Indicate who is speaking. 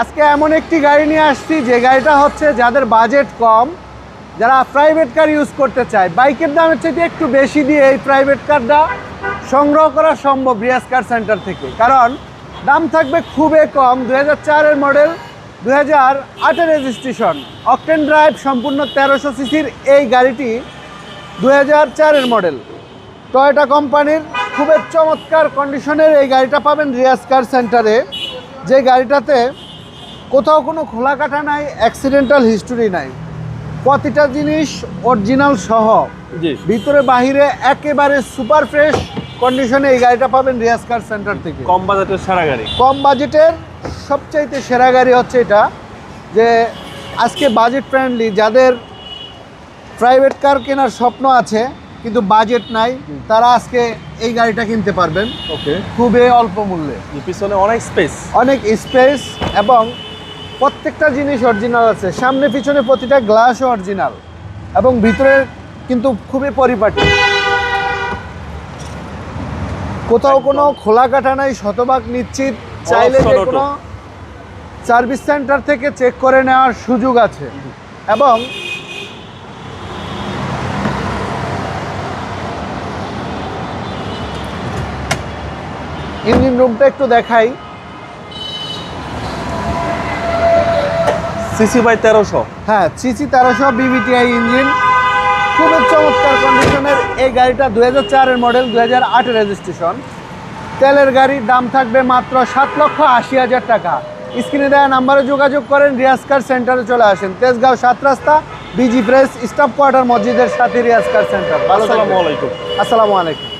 Speaker 1: আজকে এমন একটি গাড়ি নিয়ে আসছি, যে গাড়িটা হচ্ছে যাদের বাজেট কম, যারা প্রাইভেট কার ইউজ করতে চায়। বাইকের দামের চাইতে একটু বেশি দিয়ে এই প্রাইভেট কারটা সংগ্রহ করা সম্ভব রিয়াজ কার সেন্টার থেকে। কারণ দাম থাকবে খুবই কম দু হাজার মডেল দু হাজার আটের রেজিস্ট্রেশন অকটেন ড্রাইভ সম্পূর্ণ তেরোশো সিসির এই গাড়িটি দু হাজার মডেল টয়োটা কোম্পানির খুবই চমৎকার কন্ডিশনের এই গাড়িটা পাবেন রিয়াজ কার সেন্টারে যে গাড়িটাতে কোথাও কোনো খোলা কাটা নাই অ্যাক্সিডেন্টাল হিস্টোরি নাই। প্রতিটা জিনিস অরিজিনাল সহ। ভিতরে বাহিরে একেবারে সুপার ফ্রেশ কন্ডিশনে এই গাড়িটা পাবেন রিয়াজ কার সেন্টার থেকে।
Speaker 2: কম বাজেটের সারা গাড়ি।
Speaker 1: কম বাজেটের সবচাইতে সেরা গাড়ি হচ্ছে এটা যে আজকে বাজেট ফ্রেন্ডলি যাদের প্রাইভেট কার কেনার স্বপ্ন আছে কিন্তু বাজেট নাই তারা আজকে এই গাড়িটা কিনতে পারবেন।
Speaker 2: ওকে।
Speaker 1: খুবই অল্প মূল্যে।
Speaker 2: পিছনে অনেক স্পেস
Speaker 1: অনেক স্পেস এবং প্রত্যেকটা জিনিস অরিজিনাল আছে। সামনে পিছনে প্রতিটা গ্লাসও অরিজিনাল এবং ভিতরে কিন্তু খুবই পরিপাটি। কোথাও কোনো খোলা কাটা নাই শতভাগ নিশ্চিত। চাইলে যে কোনো সার্ভিস সেন্টার থেকে চেক করে নেওয়ার সুযোগ আছে। এবং ইঞ্জিন রুমটা একটু দেখাই।
Speaker 2: সিসি বাই তেরোশো।
Speaker 1: হ্যাঁ সিসি তেরোশো বিবিটিআই ইঞ্জিন খুবই চমৎকার কন্ডিশনের এই গাড়িটা দু হাজার চারের মডেল দু হাজার রেজিস্ট্রেশন তেলের গাড়ির দাম থাকবে মাত্র সাত লক্ষ আশি হাজার টাকা। স্ক্রিনে দেওয়া নাম্বারে যোগাযোগ করেন রিয়াজ কার সেন্টারে চলে আসেন। তেজগাঁও সাত রাস্তা বিজি প্রেস স্টাফ কোয়ার্টার মসজিদের সাথে রিয়াজ কার সেন্টার। ভালো
Speaker 2: আসসালামু আলাইকুম।
Speaker 1: আসসালামু আলাইকুম।